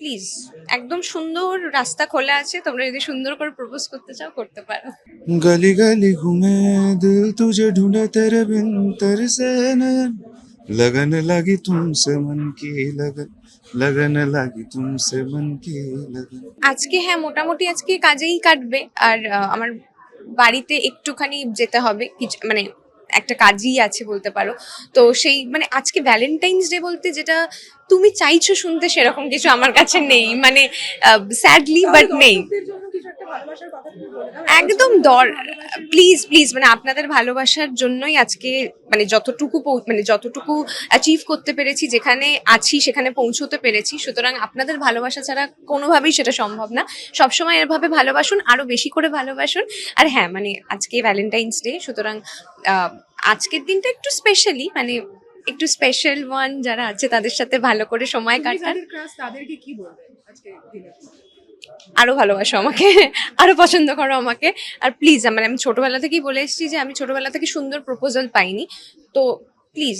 Please একদম সুন্দর রাস্তা খোলা আছে তোমরা যদি সুন্দর করে প্রপোজ করতে চাও করতে পারো गली गली घूमे दिल तुझे ढूंढे तेरे बिन तरसे नयन लगन लगी तुमसे मन की लगन लगन लगी तुमसे मन की लगन আজকে হ্যাঁ মোটামুটি আজকে কাজেই কাটবে আর আহ, আমার বাড়িতে একটুখানি যেতে হবে কিছু মানে একটা কাজই আছে বলতে পারো তো সেই মানে আজকে ভ্যালেন্টাইন্স ডে বলতে যেটা তুমি চাইছো শুনতে সেরকম কিছু আমার কাছে নেই। মানে স্যাডলি বাট নেই। একদম দর প্লিজ প্লিজ মানে আপনাদের ভালোবাসার জন্যই আজকে মানে যতটুকু মানে যতটুকু অ্যাচিভ করতে পেরেছি যেখানে আছি সেখানে পৌঁছতে পেরেছি সুতরাং আপনাদের ভালোবাসা ছাড়া কোনোভাবেই সেটা সম্ভব না। সবসময় এভাবে ভালোবাসুন আরও বেশি করে ভালোবাসুন। আর হ্যাঁ মানে আজকে ভ্যালেন্টাইন্স ডে সুতরাং আজকের দিনটা একটু স্পেশালি মানে একটু স্পেশাল ওয়ান যারা আছে তাদের সাথে ভালো করে সময় কাটান। তাদেরকে কি বলবে আজকে আরও ভালোবাসো আমাকে আরও পছন্দ করো আমাকে। আর প্লিজ মানে আমি ছোটবেলা থেকেই বলে এসেছি যে আমি ছোটবেলা থেকে সুন্দর প্রপোজাল পাইনি। তো প্লিজ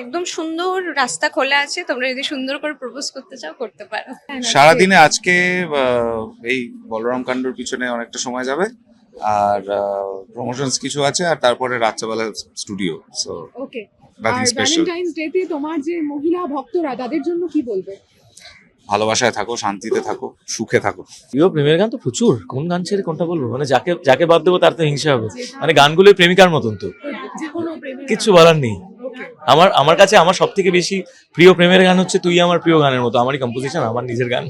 একদম সুন্দর রাস্তা খোলা আছে তোমরা যদি সুন্দর করে প্রপোজ করতে চাও করতে পারো। সারাদিনে আজকে এই বলরাম কাণ্ডর পিছনে অনেকটা সময় যাবে। আর প্রমোশনস কিছু আছে আর তারপরে রাত্রেবেলা studio so okay nothing special Valentine's Day তে তোমার যে মহিলা ভক্তরা তাদের জন্য কি বলবে? ভালোবাসায় থাকো শান্তিতে থাকো সুখে থাকো। প্রিয় প্রেমের গান তো প্রচুর। কোন গান ছেড়ে কোনটা বলব? মানে যাকে যাকে বাদ দেবো তার তো হিংসা হবে। মানে গানগুলো প্রেমিকার মতন তো। কিচ্ছু বলার নেই। আমার আমার কাছে আমার সব থেকে বেশি প্রিয় প্রেমের গান হচ্ছে তুই আমার প্রিয় গানের মতো। আমারই কম্পোজিশন আমার নিজের গান।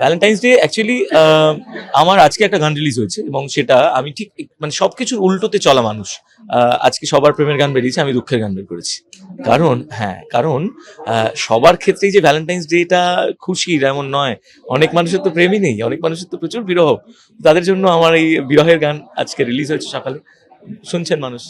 ভ্যালেন্টাইন্স ডে অ্যাকচুয়ালি আমার আজকে একটা গান রিলিজ হয়েছে এবং সেটা আমি ঠিক মানে সবকিছুর উল্টোতে চলা মানুষ। আজকে সবার প্রেমের গান বেরিয়েছে, আমি দুঃখের গান বের করেছি। কারণ হ্যাঁ কারণ সবার ক্ষেত্রেই যে ভ্যালেন্টাইন্স ডেটা খুশির এমন নয়। অনেক মানুষের তো প্রেমই নেই, অনেক মানুষের তো প্রচুর বিরহ। তাদের জন্য আমার এই বিরহের গান আজকে রিলিজ হয়েছে সকালে। শুনছেন মানুষ?